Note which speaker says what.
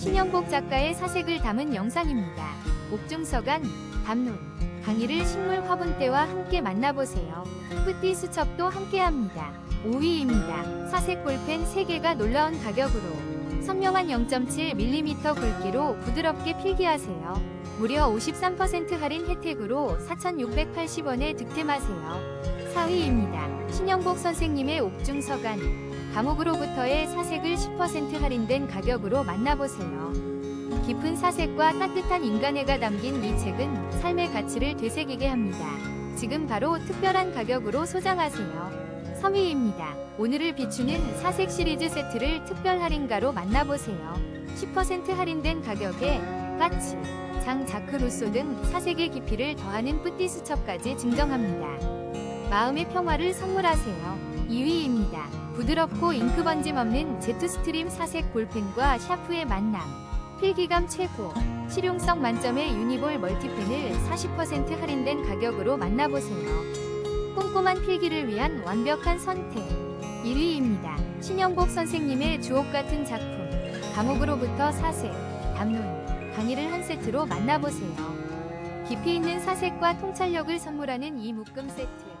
Speaker 1: 신영복 작가의 사색을 담은 영상입니다. 옥중서간, 담론, 강의를 식물 화분대와 함께 만나보세요. 뿌띠 수첩도 함께합니다. 5위입니다. 사색 볼펜 3개가 놀라운 가격으로 선명한 0.7mm 굵기로 부드럽게 필기하세요. 무려 53% 할인 혜택으로 4,680원에 득템하세요. 4위입니다. 신영복 선생님의 옥중서간 감옥으로부터의 사색을 10% 할인된 가격으로 만나보세요. 깊은 사색과 따뜻한 인간애가 담긴 이 책은 삶의 가치를 되새기게 합니다. 지금 바로 특별한 가격으로 소장하세요. 3위입니다. 오늘을 비추는 사색 시리즈 세트를 특별 할인가로 만나보세요. 10% 할인된 가격에 까치, 장 자크 루소 등 사색의 깊이를 더하는 뿌띠 수첩까지 증정합니다. 마음의 평화를 선물하세요. 2위입니다. 부드럽고 잉크 번짐 없는 제트스트림 사색 볼펜과 샤프의 만남. 필기감 최고. 실용성 만점의 유니볼 멀티펜을 40% 할인된 가격으로 만나보세요. 꼼꼼한 필기를 위한 완벽한 선택. 1위입니다. 신영복 선생님의 주옥 같은 작품. 감옥으로부터 사색, 담론, 강의를 한 세트로 만나보세요. 깊이 있는 사색과 통찰력을 선물하는 이 묶음 세트.